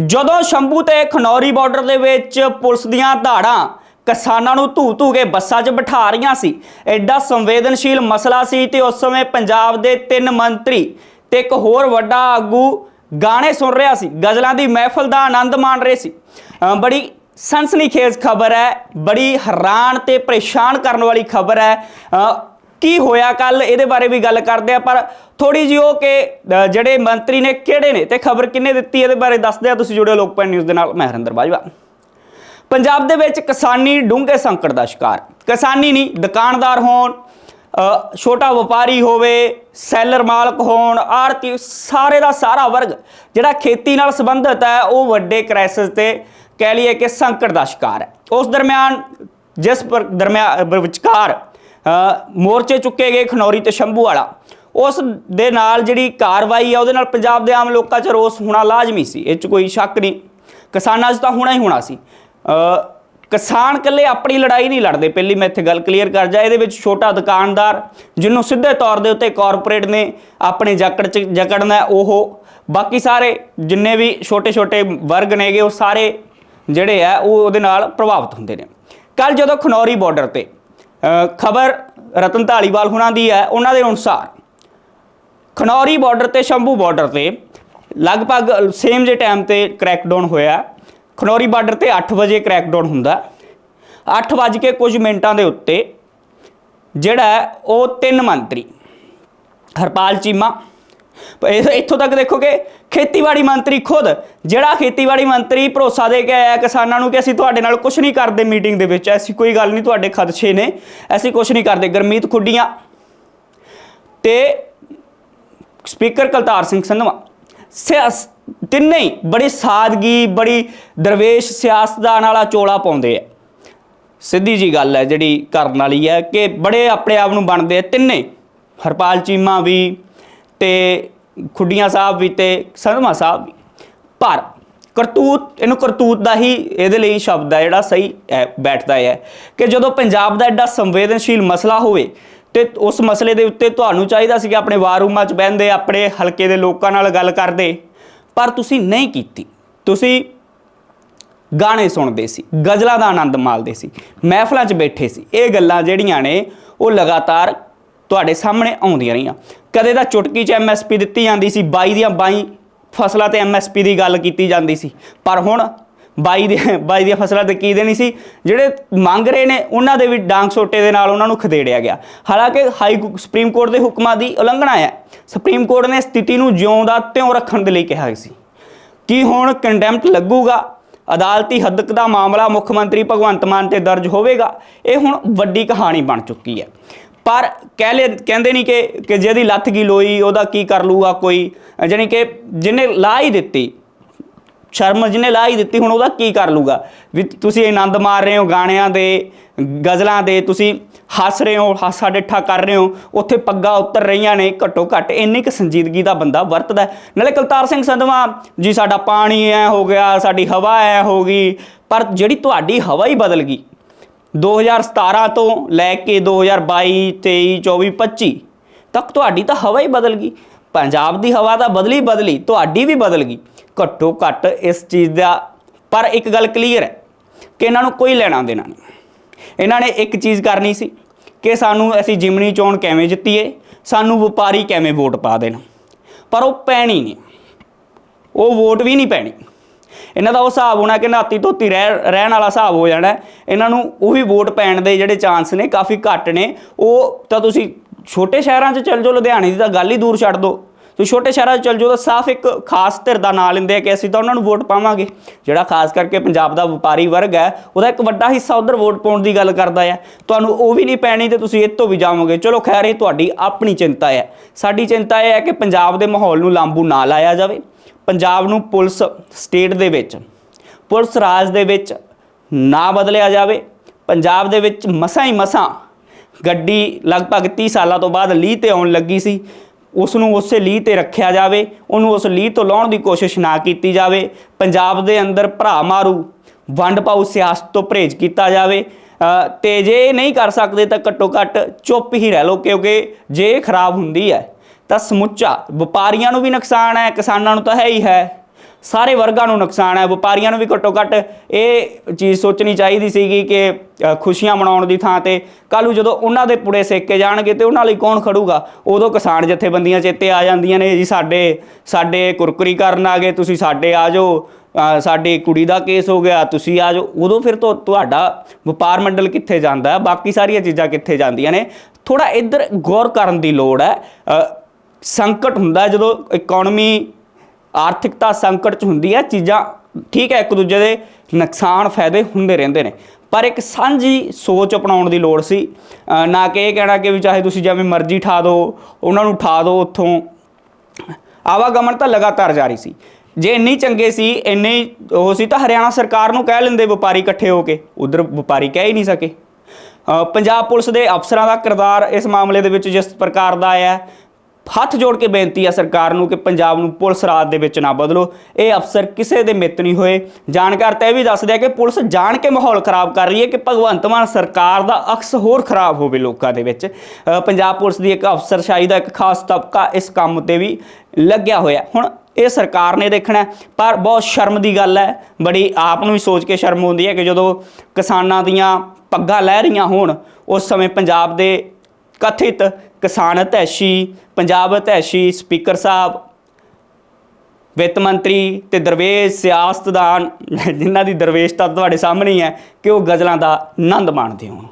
ਜਦੋਂ ਸ਼ੰਭੂ ਤੇ ਖਨੌਰੀ ਬਾਰਡਰ ਦੇ ਵਿੱਚ ਪੁਲਿਸ ਦੀਆਂ ਧਾੜਾਂ ਕਿਸਾਨਾਂ ਨੂੰ ਧੂ ਧੂ ਕੇ ਬੱਸਾਂ 'ਚ ਬਿਠਾ ਰਹੀਆਂ ਸੀ ਐਡਾ ਸੰਵੇਦਨਸ਼ੀਲ ਮਸਲਾ ਸੀ ਤੇ ਉਸ ਸਮੇਂ ਪੰਜਾਬ ਦੇ ਤਿੰਨ ਮੰਤਰੀ ਤੇ ਇੱਕ ਹੋਰ ਵੱਡਾ ਆਗੂ ਗਾਣੇ ਸੁਣ ਰਿਹਾ ਸੀ, ਗਜ਼ਲਾਂ ਦੀ ਮਹਿਫਲ ਦਾ ਆਨੰਦ ਮਾਣ ਰਹੇ ਸੀ। ਅਹ ਬੜੀ ਸਨਸਨੀਖੇਜ਼ ਖਬਰ ਹੈ, ਬੜੀ ਹੈਰਾਨ ਤੇ ਪਰੇਸ਼ਾਨ ਕਰਨ ਵਾਲੀ ਖਬਰ ਹੈ। ਕੀ ਹੋਇਆ ਕੱਲ? ਇਹਦੇ ਬਾਰੇ ਵੀ ਗੱਲ ਕਰਦੇ ਆ, ਪਰ ਥੋੜੀ ਜਿਹੀ ਉਹ ਕਿ ਜਿਹੜੇ ਮੰਤਰੀ ਨੇ, ਕਿਹੜੇ ਨੇ? ਤੇ ਖਬਰ ਕਿੰਨੇ ਦਿੱਤੀ ਇਹਦੇ ਬਾਰੇ ਦੱਸਦੇ ਆ। ਤੁਸੀਂ ਜੁੜਿਓ ਲੋਕਪਾਲ ਨਿਊਜ਼ ਦੇ ਨਾਲ। ਮੈਂ ਹਰਿੰਦਰ ਬਾਜਵਾ। ਪੰਜਾਬ ਦੇ ਵਿੱਚ ਕਿਸਾਨੀ ਡੂੰਘੇ ਸੰਕਟ ਦਾ ਸ਼ਿਕਾਰ। ਕਿਸਾਨੀ ਨਹੀਂ, ਦੁਕਾਨਦਾਰ ਹੋਣ ਛੋਟਾ ਵਪਾਰੀ ਹੋਵੇ, ਸੈਲਰ ਮਾਲਕ ਹੋਣ, ਆੜਤੀ, ਸਾਰੇ ਦਾ ਸਾਰਾ ਵਰਗ, ਜਿਹੜਾ ਖੇਤੀ ਨਾਲ ਸੰਬੰਧਿਤ ਹੈ, ਉਹ ਵੱਡੇ ਕ੍ਰਾਈਸਿਸ ਤੇ ਕਹਿ ਲਈਏ ਕਿ ਸੰਕਟ ਦਾ ਸ਼ਿਕਾਰ ਹੈ। ਉਸ ਦਰਮਿਆਨ, ਜਿਸ ਪਰ ਦਰਮਿਆਨ ਵਿਚਕਾਰ ਮੋਰਚੇ ਚੁੱਕੇ ਗਏ ਖਨੌਰੀ ਤੇ ਸ਼ੰਭੂ ਵਾਲਾ। ਉਸ ਦੇ ਨਾਲ ਜਿਹੜੀ ਕਾਰਵਾਈ ਆ, ਉਹਦੇ ਨਾਲ ਪੰਜਾਬ ਦੇ ਆਮ ਲੋਕਾਂ 'ਚ ਰੋਸ ਹੋਣਾ ਲਾਜ਼ਮੀ ਸੀ। ਇਹ 'ਚ ਕੋਈ ਸ਼ੱਕ ਨਹੀਂ। ਕਿਸਾਨਾਂ 'ਚ ਤਾਂ ਹੋਣਾ ਹੀ ਹੋਣਾ ਸੀ। ਕਿਸਾਨ ਇਕੱਲੇ ਆਪਣੀ ਲੜਾਈ ਨਹੀਂ ਲੜਦੇ। ਪਹਿਲੀ ਮੈਂ ਇੱਥੇ ਗੱਲ ਕਲੀਅਰ ਕਰ ਜਾ, ਇਹਦੇ ਵਿੱਚ ਛੋਟਾ ਦੁਕਾਨਦਾਰ, ਜਿਹਨੂੰ ਸਿੱਧੇ ਤੌਰ ਦੇ ਉੱਤੇ ਕਾਰਪੋਰੇਟ ਨੇ ਆਪਣੇ ਜਕੜ 'ਚ ਜਕੜਨਾ ਉਹ। ਬਾਕੀ ਸਾਰੇ ਜਿੰਨੇ ਵੀ ਛੋਟੇ ਛੋਟੇ ਵਰਗ ਨੇਗੇ, ਉਹ ਸਾਰੇ ਜਿਹੜੇ ਆ, ਉਹ ਉਹਦੇ ਨਾਲ ਪ੍ਰਭਾਵਿਤ ਹੁੰਦੇ ਨੇ। ਕੱਲ ਜਦੋਂ ਖਨੌਰੀ ਬਾਰਡਰ ਤੇ ਖਬਰ ਰਤਨ ਢਾਲੀਵਾਲ ਹੁਣਾਂ ਦੀ ਹੈ, ਉਹਨਾਂ ਦੇ ਅਨੁਸਾਰ ਖਨੌਰੀ ਬਾਰਡਰ ਤੇ ਸ਼ੰਭੂ ਬਾਰਡਰ ਤੇ ਲਗਭਗ ਸੇਮ ਜੇ ਟਾਈਮ ਤੇ ਕ੍ਰੈਕਡਾਊਨ ਹੋਇਆ। ਖਨੌਰੀ ਬਾਰਡਰ ਤੇ 8 ਵਜੇ ਕ੍ਰੈਕਡਾਊਨ ਹੁੰਦਾ। 8 ਵਜ ਕੇ ਕੁਝ ਮਿੰਟਾਂ ਦੇ ਉੱਤੇ ਜਿਹੜਾ ਉਹ ਤਿੰਨ ਮੰਤਰੀ ਹਰਪਾਲ ਚੀਮਾ ਪ- ਇਹ- ਇੱਥੋਂ ਤੱਕ ਦੇਖੋ ਕਿ ਖੇਤੀਬਾੜੀ ਮੰਤਰੀ ਖੁਦ, ਜਿਹੜਾ ਖੇਤੀਬਾੜੀ ਮੰਤਰੀ ਭਰੋਸਾ ਦੇ ਕੇ ਆਇਆ ਕਿਸਾਨਾਂ ਨੂੰ ਕਿ ਅਸੀਂ ਤੁਹਾਡੇ ਨਾਲ ਕੁਝ ਨਹੀਂ ਕਰਦੇ ਮੀਟਿੰਗ ਦੇ ਵਿੱਚ, ਐਸੀ ਕੋਈ ਗੱਲ ਨਹੀਂ ਤੁਹਾਡੇ ਖਦਸ਼ੇ ਨੇ ਅਸੀਂ ਕੁਝ ਨਹੀਂ ਕਰਦੇ। ਗਰਮੀਤ ਖੁੱਡੀਆਂ ਤੇ ਸਪੀਕਰ ਕਲਤਾਰ ਸਿੰਘ ਸੰਧਵਾ ਸਿਆਸ ਤਿੰਨੇ ਹੀ ਬੜੀ ਸਾਦਗੀ, ਬੜੀ ਦਰਵੇਸ਼, ਸਿਆਸਤਦਾਨ ਵਾਲਾ ਚੋਲਾ ਪਾਉਂਦੇ ਆ। ਸਿੱਧੀ ਜੀ ਗੱਲ ਹੈ ਜਿਹੜੀ ਕਰਨ ਵਾਲੀ ਹੈ ਕਿ ਬੜੇ ਆਪਣੇ ਆਪ ਨੂੰ ਬਣਦੇ ਆ ਤਿੰਨੇ, ਹਰਪਾਲ ਚੀਮਾ ਵੀ ਤੇ ਖੁੱਡੀਆਂ ਸਾਹਿਬ ਵੀ ਤੇ ਸੰਧਵਾ ਸਾਹਿਬ ਵੀ। ਪਰ ਕਰਤੂਤ ਇਹਨੂੰ ਕਰਤੂਤ ਦਾ ਹੀ ਇਹਦੇ ਲਈ ਸ਼ਬਦ ਹੈ ਜਿਹੜਾ ਸਹੀ ਹੈ, ਬੈਠਦਾ ਹੈ ਕਿ ਜਦੋਂ ਪੰਜਾਬ ਦਾ ਐਡਾ ਸੰਵੇਦਨਸ਼ੀਲ ਮਸਲਾ ਹੋਵੇ ਤੇ ਉਸ ਮਸਲੇ ਦੇ ਉੱਤੇ ਤੁਹਾਨੂੰ ਚਾਹੀਦਾ ਸੀ ਕਿ ਆਪਣੇ ਵਾਰ ਰੂਮਾਂ 'ਚ ਬਹਿੰਦੇ ਆਪਣੇ ਹਲਕੇ ਦੇ ਲੋਕਾਂ ਨਾਲ ਗੱਲ ਕਰਦੇ। ਪਰ ਤੁਸੀਂ ਨਹੀਂ ਕੀਤੀ। ਤੁਸੀਂ ਗਾਣੇ ਸੁਣਦੇ ਸੀ ਗਜ਼ਲਾਂ ਦਾ ਆਨੰਦ ਮਾਣਦੇ ਸੀ ਮਹਿਫਲਾਂ 'ਚ ਬੈਠੇ ਸੀ। ਇਹ ਗੱਲਾਂ ਜਿਹੜੀਆਂ ਨੇ ਉਹ ਲਗਾਤਾਰ ਤੁਹਾਡੇ ਸਾਹਮਣੇ ਆਉਂਦੀਆਂ ਰਹੀਆਂ। ਕਦੇ ਤਾਂ ਚੁਟਕੀ 'ਚ ਐਮਐਸਪੀ ਦਿੱਤੀ ਜਾਂਦੀ ਸੀ 22 ਦੀਆਂ 22 ਫਸਲਾਂ ਤੇ ਐਮਐਸਪੀ ਦੀ ਗੱਲ ਕੀਤੀ ਜਾਂਦੀ ਸੀ। ਪਰ ਹੁਣ 22 ਦੇ 22 ਦੀਆਂ ਫਸਲਾਂ ਤੇ ਕੀ ਦੇਣੀ ਸੀ? ਜਿਹੜੇ ਮੰਗ ਰਹੇ ਨੇ, ਉਹਨਾਂ ਦੇ ਵੀ ਡਾਂਗ ਸੋਟੇ ਦੇ ਨਾਲ ਉਹਨਾਂ ਨੂੰ ਖਦੇੜਿਆ ਗਿਆ। ਹਾਲਾਂਕਿ ਹਾਈ ਸੁਪਰੀਮ ਕੋਰਟ ਦੇ ਹੁਕਮਾਂ ਦੀ ਉਲੰਘਣਾ ਹੈ। ਸੁਪਰੀਮ ਕੋਰਟ ਨੇ ਸਥਿਤੀ ਨੂੰ ਜਿਉਂ ਦਾ ਤਿਉਂ ਰੱਖਣ ਦੇ ਲਈ ਕਿਹਾ ਸੀ। ਕੀ ਹੁਣ ਕੰਡੈਮਟ ਲੱਗੂਗਾ? ਅਦਾਲਤੀ ਹੱਦਕ ਦਾ ਮਾਮਲਾ ਮੁੱਖ ਮੰਤਰੀ ਭਗਵੰਤ ਮਾਨ ਤੇ ਦਰਜ ਹੋਵੇਗਾ। ਇਹ ਹੁਣ ਵੱਡੀ ਕਹਾਣੀ ਬਣ ਚੁੱਕੀ ਹੈ। ਪਰ ਕਹਿ ਲੈ ਕਹਿੰਦੇ ਨਹੀਂ ਕਿ ਕਿ ਜਿਹਦੀ ਲੱਥ ਗਈ ਲੋਈ, ਉਹਦਾ ਕੀ ਕਰ ਲੂਗਾ ਕੋਈ। ਜਾਣੀ ਕਿ ਜਿਹਨੇ ਲਾ ਹੀ ਦਿੱਤੀ, ਸ਼ਰਮ ਜਿਹਨੇ ਲਾ ਹੀ ਦਿੱਤੀ, ਹੁਣ ਉਹਦਾ ਕੀ ਕਰ ਲੂਗਾ ਵੀ ਤੁਸੀਂ ਆਨੰਦ ਮਾਰ ਰਹੇ ਹੋ ਗਾਣਿਆਂ ਦੇ, ਗਜ਼ਲਾਂ ਦੇ, ਤੁਸੀਂ ਹੱਸ ਰਹੇ ਹੋ, ਹਾਸਾ ਡਿੱਠਾ ਕਰ ਰਹੇ ਹੋ, ਉੱਥੇ ਪੱਗਾਂ ਉਤਰ ਰਹੀਆਂ ਨੇ ਘੱਟੋ ਘੱਟ, ਇੰਨੀ ਕੁ ਸੰਜੀਦਗੀ ਦਾ ਬੰਦਾ ਵਰਤਦਾ ਨਾਲੇ ਕਲਤਾਰ ਸਿੰਘ ਸੰਧਵਾ, ਜੀ ਸਾਡਾ ਪਾਣੀ ਐ ਹੋ ਗਿਆ, ਸਾਡੀ ਹਵਾ ਐ ਹੋ ਗਈ, ਪਰ ਜਿਹੜੀ ਤੁਹਾਡੀ ਹਵਾ ਹੀ ਬਦਲ ਗਈ 2017 ਤੋਂ ਲੈ ਕੇ 2022 23 24 25 ਤੱਕ ਤੁਹਾਡੀ ਤਾਂ ਹਵਾ ਹੀ ਬਦਲ ਗਈ। ਪੰਜਾਬ ਦੀ ਹਵਾ ਤਾਂ ਬਦਲੀ ਬਦਲੀ, ਤੁਹਾਡੀ ਵੀ ਬਦਲ ਗਈ। ਘੱਟੋ ਘੱਟ ਇਸ ਚੀਜ਼ ਦਾ ਪਰ ਇੱਕ ਗੱਲ ਕਲੀਅਰ ਹੈ ਕਿ ਇਹਨਾਂ ਨੂੰ ਕੋਈ ਲੈਣਾ ਦੇਣਾ ਨਹੀਂ। ਇਹਨਾਂ ਨੇ ਇੱਕ ਚੀਜ਼ ਕਰਨੀ ਸੀ ਕਿ ਸਾਨੂੰ ਅਸੀਂ ਜਿਮਨੀ ਚੋਣ ਕਿਵੇਂ ਜਿੱਤੀਏ, ਸਾਨੂੰ ਵਪਾਰੀ ਕਿਵੇਂ ਵੋਟ ਪਾ ਦੇਣ। ਪਰ ਉਹ ਪੈਣੀ ਨਹੀਂ। ਉਹ ਵੋਟ ਵੀ ਨਹੀਂ ਪੈਣੀ। ਇਹਨਾਂ ਦਾ ਉਹ ਹਿਸਾਬ ਹੋਣਾ ਕਿ ਨਾਤੀ ਧੋਤੀ ਰਹਿ, ਰਹਿਣ ਵਾਲਾ ਹਿਸਾਬ ਹੋ ਜਾਣਾ। ਇਹਨਾਂ ਨੂੰ ਉਹ ਵੀ ਵੋਟ ਪੈਣ ਦੇ ਜਿਹੜੇ ਚਾਂਸ ਨੇ, ਕਾਫੀ ਘੱਟ ਨੇ। ਉਹ ਤਾਂ ਤੁਸੀਂ ਛੋਟੇ ਸ਼ਹਿਰਾਂ 'ਚ ਚੱਲ ਜਾਓ, ਲੁਧਿਆਣੇ ਦੀ ਤਾਂ ਗੱਲ ਹੀ ਦੂਰ ਛੱਡ ਦਿਓ ਤੁਸੀਂ ਛੋਟੇ ਸ਼ਹਿਰਾਂ 'ਚ ਚੱਲ ਜਾਓ ਤਾਂ ਸਾਫ਼ ਇੱਕ ਖਾਸ ਧਿਰ ਦਾ ਨਾਂ ਲੈਂਦੇ ਆ ਕਿ ਅਸੀਂ ਤਾਂ ਉਹਨਾਂ ਨੂੰ ਵੋਟ ਪਾਵਾਂਗੇ। ਜਿਹੜਾ ਖਾਸ ਕਰਕੇ ਪੰਜਾਬ ਦਾ ਵਪਾਰੀ ਵਰਗ ਹੈ, ਉਹਦਾ ਇੱਕ ਵੱਡਾ ਹਿੱਸਾ ਉਧਰ ਵੋਟ ਪਾਉਣ ਦੀ ਗੱਲ ਕਰਦਾ ਹੈ ਤੁਹਾਨੂੰ ਉਹ ਵੀ ਨਹੀਂ ਪੈਣੀ ਤੇ ਤੁਸੀਂ ਇਹ ਤੋਂ ਵੀ ਜਾਵੋਗੇ। ਚਲੋ ਖੈਰ, ਇਹ ਤੁਹਾਡੀ ਆਪਣੀ ਚਿੰਤਾ ਹੈ। ਸਾਡੀ ਚਿੰਤਾ ਇਹ ਹੈ ਕਿ ਪੰਜਾਬ ਦੇ ਮਾਹੌਲ ਨੂੰ ਲਾਂਬੂ ਨਾ ਲਾਇਆ ਜਾਵੇ। ਪੰਜਾਬ ਨੂੰ ਪੁਲਿਸ ਸਟੇਟ ਦੇ ਵਿੱਚ ਪੁਲਿਸ ਰਾਜ ਦੇ ਵਿੱਚ ਨਾ ਬਦਲਿਆ ਜਾਵੇ। ਪੰਜਾਬ ਦੇ ਵਿੱਚ ਮਸਾਂ ਹੀ ਮਸਾਂ ਗੱਡੀ ਲਗਭਗ 30 ਸਾਲਾਂ ਤੋਂ ਬਾਅਦ ਲੀਹ ਤੇ ਆਉਣ ਲੱਗੀ ਸੀ। ਉਸ ਨੂੰ ਉਸੇ ਲੀਹ ਤੇ ਰੱਖਿਆ ਜਾਵੇ ਉਹਨੂੰ ਉਸ ਲੀਹ ਤੋਂ ਲਾਉਣ ਦੀ ਕੋਸ਼ਿਸ਼ ਨਾ ਕੀਤੀ ਜਾਵੇ। ਪੰਜਾਬ ਦੇ ਅੰਦਰ ਭਰਾ ਮਾਰੂ ਵੰਡ ਪਾਉ ਸਿਆਸਤ ਤੋਂ ਪਰਹੇਜ਼ ਕੀਤਾ ਜਾਵੇ। ਅ, ਤੇ ਜੇ ਇਹ ਨਹੀਂ ਕਰ ਸਕਦੇ ਤਾਂ ਘੱਟੋ ਘੱਟ ਚੁੱਪ ਹੀ ਰਹਿ ਲਓ ਕਿਉਂਕਿ ਜੇ ਇਹ ਖਰਾਬ ਹੁੰਦੀ ਹੈ। ਤਾਂ ਸਮੁੱਚਾ ਵਪਾਰੀਆਂ ਨੂੰ ਵੀ ਨੁਕਸਾਨ ਹੈ ਕਿਸਾਨਾਂ ਨੂੰ ਤਾਂ ਹੈ ਹੀ ਹੈ। ਸਾਰੇ ਵਰਗਾਂ ਨੂੰ ਨੁਕਸਾਨ ਹੈ ਵਪਾਰੀਆਂ ਨੂੰ ਵੀ ਘੱਟੋ ਘੱਟ ਇਹ ਚੀਜ਼ ਸੋਚਣੀ ਚਾਹੀਦੀ ਸੀਗੀ ਕਿ ਖੁਸ਼ੀਆਂ ਮਨਾਉਣ ਦੀ ਥਾਂ ਤੇ ਕੱਲ੍ਹ ਨੂੰ ਜਦੋਂ ਉਹਨਾਂ ਦੇ ਪੁੜੇ ਸੇਕੇ ਜਾਣਗੇ ਤੇ ਉਹਨਾਂ ਲਈ ਕੌਣ ਖੜੂਗਾ ਉਦੋਂ ਕਿਸਾਨ ਜਥੇਬੰਦੀਆਂ ਚੇਤੇ ਆ ਜਾਂਦੀਆਂ ਨੇ ਜੀ ਸਾਡੇ ਸਾਡੇ ਕੁਰਕਰੀ ਕਰਨ ਆ ਗਏ ਤੁਸੀਂ ਸਾਡੇ ਆ ਜਾਓ ਅ, ਸਾਡੀ ਕੁੜੀ ਦਾ ਕੇਸ ਹੋ ਗਿਆ ਤੁਸੀਂ ਆ ਜਾਓ। ਉਦੋਂ ਫਿਰ ਤੋਂ ਤੁਹਾਡਾ ਵਪਾਰ ਮੰਡਲ ਕਿੱਥੇ ਜਾਂਦਾ ਬਾਕੀ ਸਾਰੀਆਂ ਚੀਜ਼ਾਂ ਕਿੱਥੇ ਜਾਂਦੀਆਂ ਨੇ? ਥੋੜਾ ਇੱਧਰ ਗੌਰ ਕਰਨ ਦੀ ਲੋੜ ਹੈ। ਸੰਕਟ ਹੁੰਦਾ ਜਦੋਂ ਇਕਨੋਮੀ ਆਰਥਿਕਤਾ ਸੰਕਟ ਚ ਹੁੰਦੀ ਹੈ, ਚੀਜ਼ਾਂ ਠੀਕ ਹੈ, ਇੱਕ ਦੂਜੇ ਦੇ ਨੁਕਸਾਨ, ਫਾਇਦੇ ਹੁੰਦੇ ਰਹਿੰਦੇ ਨੇ। ਪਰ ਇੱਕ ਸਾਂਝੀ ਸੋਚ ਅਪਣਾਉਣ ਦੀ ਲੋੜ ਸੀ। ਨਾ ਕਿ ਇਹ ਕਹਿਣਾ ਕਿ ਵੀ ਚਾਹੇ ਤੁਸੀਂ ਜਿਵੇਂ ਮਰਜ਼ੀ ਠਾ ਦਿਓ ਉਹਨਾਂ ਨੂੰ ਠਾ ਦਿਓ ਉੱਥੋਂ। ਆਵਾਗਮਨ ਤਾਂ ਲਗਾਤਾਰ ਜਾਰੀ ਸੀ। ਜੇ ਇੰਨੀ ਚੰਗੇ ਸੀ, ਇੰਨੇ ਉਹ ਸੀ ਤਾਂ ਹਰਿਆਣਾ ਸਰਕਾਰ ਨੂੰ ਕਹਿ ਲੈਂਦੇ ਵਪਾਰੀ ਇਕੱਠੇ ਹੋ ਕੇ, ਉਧਰ ਵਪਾਰੀ ਕਹਿ ਹੀ ਨਹੀਂ ਸਕੇ। ਪੰਜਾਬ ਪੁਲਿਸ ਦੇ ਅਫਸਰਾਂ ਦਾ ਕਿਰਦਾਰ ਇਸ ਮਾਮਲੇ ਦੇ ਵਿੱਚ ਜਿਸ ਪ੍ਰਕਾਰ ਦਾ ਆਇਆ ਹੱਥ ਜੋੜ ਕੇ ਬੇਨਤੀ ਹੈ ਸਰਕਾਰ ਨੂੰ ਕਿ ਪੰਜਾਬ ਨੂੰ ਪੁਲਿਸ ਰਾਜ ਦੇ ਵਿੱਚ ਨਾ ਬਦਲੋ। ਇਹ ਅਫਸਰ ਕਿਸੇ ਦੇ ਮਿੱਤ ਨਹੀਂ ਹੋਏ। ਜਾਣਕਾਰ ਤਾਂ ਇਹ ਵੀ ਦੱਸਦੇ ਆ ਕਿ ਪੁਲਿਸ ਜਾਣ ਕੇ ਮਾਹੌਲ ਖਰਾਬ ਕਰ ਰਹੀ ਹੈ ਕਿ ਭਗਵੰਤ ਮਾਨ ਸਰਕਾਰ ਦਾ ਅਕਸ ਹੋਰ ਖਰਾਬ ਹੋਵੇ ਲੋਕਾਂ ਦੇ ਵਿੱਚ। ਪੰਜਾਬ ਪੁਲਿਸ ਦੀ ਇੱਕ ਅਫਸਰਸ਼ਾਹੀ ਦਾ ਇੱਕ ਖਾਸ ਤਬਕਾ ਇਸ ਕੰਮ ਤੇ ਵੀ ਲੱਗਿਆ ਹੋਇਆ। ਹੁਣ ਇਹ ਸਰਕਾਰ ਨੇ ਦੇਖਣਾ ਪਰ ਬਹੁਤ ਸ਼ਰਮ ਦੀ ਗੱਲ ਹੈ। ਬੜੀ ਆਪ ਨੂੰ ਵੀ ਸੋਚ ਕੇ ਸ਼ਰਮ ਆਉਂਦੀ ਹੈ ਕਿ ਜਦੋਂ ਕਿਸਾਨਾਂ ਦੀਆਂ ਪੱਗਾਂ ਲਹਿ ਰਹੀਆਂ ਹੋਣ, ਉਸ ਸਮੇਂ ਪੰਜਾਬ ਦੇ ਕਥਿਤ ਕਿਸਾਨ ਹਤੈਸ਼ੀ ਪੰਜਾਬ ਹਤੈਸ਼ੀ ਸਪੀਕਰ ਸਾਹਿਬ, ਵਿੱਤ ਮੰਤਰੀ ਤੇ ਦਰਵੇਸ਼ ਸਿਆਸਤਦਾਨ, ਜਿਨ੍ਹਾਂ ਦੀ ਦਰਵੇਸ਼ਤਾ ਤੁਹਾਡੇ ਸਾਹਮਣੇ ਹੀ ਹੈ, ਕਿ ਉਹ ਗਜ਼ਲਾਂ ਦਾ ਆਨੰਦ ਮਾਣਦੇ ਹੋਣ।